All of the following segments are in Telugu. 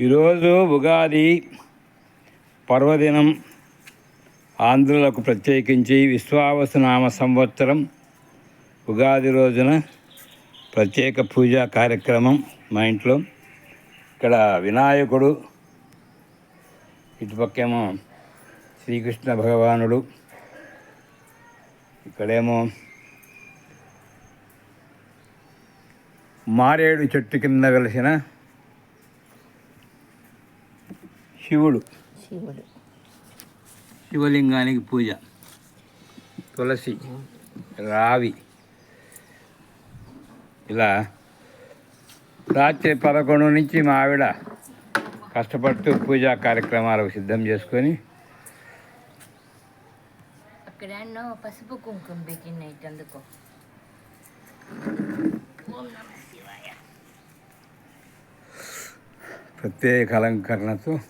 ఈరోజు ఉగాది పర్వదినం ఆంధ్రులకు ప్రత్యేకించి విశ్వావసనామ సంవత్సరం. ఉగాది రోజున ప్రత్యేక పూజా కార్యక్రమం మా ఇంట్లో. ఇక్కడ వినాయకుడు ఇటుపక్కేమో శ్రీకృష్ణ భగవానుడు ఇక్కడేమో మారేడు చెట్టు కింద కలిసిన శివుడు. శివుడు. శివలింగానికి పూజ. తులసి రావి. ఇలా రాత్రి పదకొండు నుంచి మా ఆవిడ కష్టపడుతూ పూజా కార్యక్రమాలకు సిద్ధం చేసుకొని పసుపు కుంకుమ అందుకో. శివాయ. ప్రత్యేక అలంకరణతో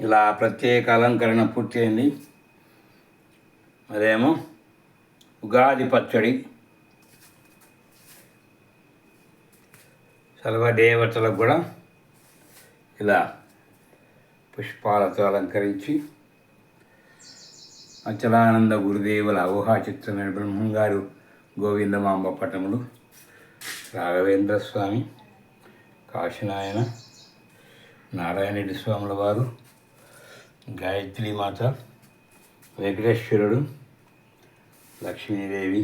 ఇలా ప్రత్యేక అలంకరణ పూర్తయింది. అదేమో ఉగాది పచ్చడి. సర్వదేవతలకు కూడా ఇలా పుష్పాలతో అలంకరించి అచలానంద గురుదేవుల ఊహాచిత్రమైన బ్రహ్మంగారు గోవిందమాంబ పటములు రాఘవేంద్ర స్వామి కాశీనాయన నారాయణరెడ్డి స్వాముల వారు మాత వెంకటేశ్వరుడు లక్ష్మీదేవి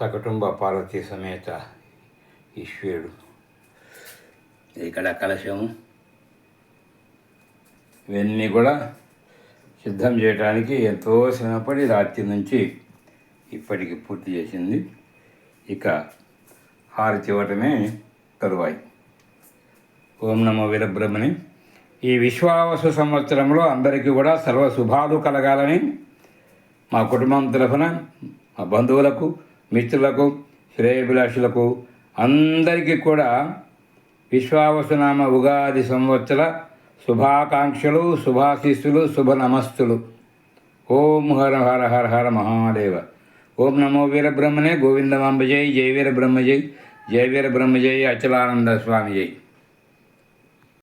సకుటుంబ పార్వతీ సమేత ఈశ్వరుడు. ఇక్కడ కలశము ఇవన్నీ కూడా సిద్ధం చేయడానికి ఎంతో శ్రమపడి రాత్రి నుంచి ఇప్పటికి పూర్తి చేసింది. ఇక హారతి ఇవ్వటమే తరువాయి. ఓం నమో వీరబ్రహ్మని ఈ విశ్వావసు సంవత్సరంలో అందరికీ కూడా సర్వ శుభాలు కలగాలని మా కుటుంబం తరఫున మా బంధువులకు మిత్రులకు శ్రేయభిలాషులకు అందరికీ కూడా విశ్వావసునామ ఉగాది సంవత్సర శుభాకాంక్షలు శుభాశీస్సులు శుభ నమస్తులు ఓం హర హర హర హర మహాదేవ. ఓం నమో వీరబ్రహ్మణే గోవిందమాంబజయ జయ వీరబ్రహ్మజయ జయ వీరబ్రహ్మజయ అచలానంద స్వామి జై